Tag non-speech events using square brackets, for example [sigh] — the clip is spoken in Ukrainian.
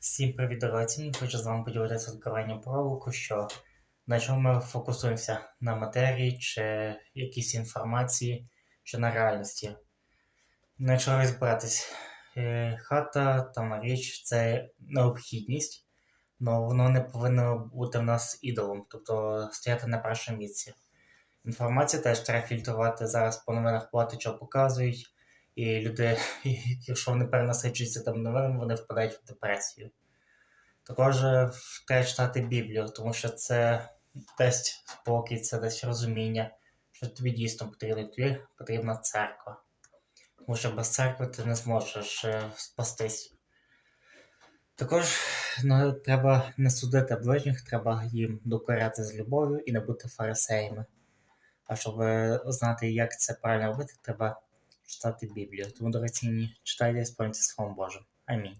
Всім привіт, дорогі! Хочу з вами поділитися відкриванням проволоку, що на чому ми фокусуємося на матерії чи якійсь інформації, чи на реальності. Ну, якщо розбиратись, е, хата там річ це необхідність, але воно не повинно бути в нас ідолом, тобто стояти на першому місці. Інформацію теж треба фільтрувати. Зараз по новинах багато чого показують, і люди, [laughs] якщо вони перенасичуються там новинами, вони впадають в депресію. Також е, треба читати Біблію, тому що це дасть спокій, це дасть розуміння, що тобі дійсно потрібна, тобі потрібна церква. Тому що без церкви ти не зможеш е, спастись. Також ну, треба не судити ближніх, треба їм докоряти з любов'ю і не бути фарисеями. А щоб е, знати, як це правильно робити, треба читати Біблію. Тому, дорогоцінні, читайте і сповнюйте Словом Божим. Амінь.